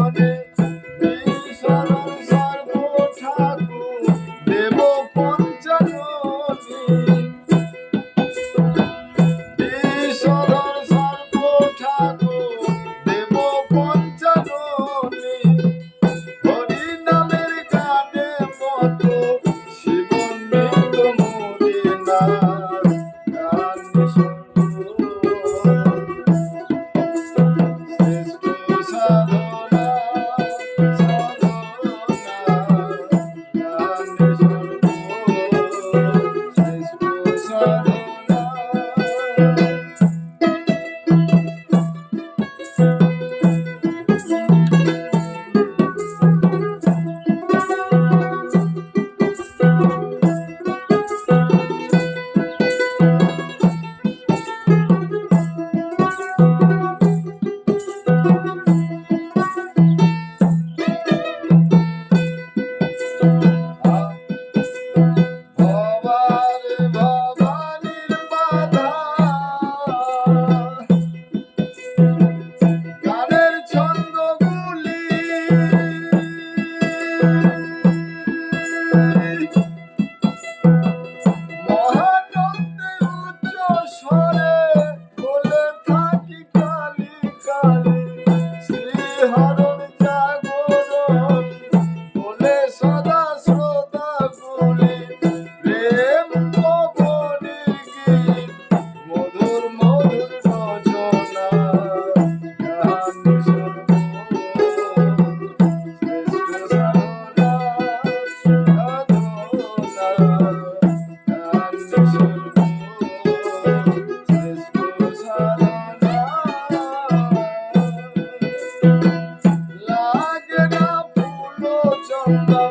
morning. সদা Thank you.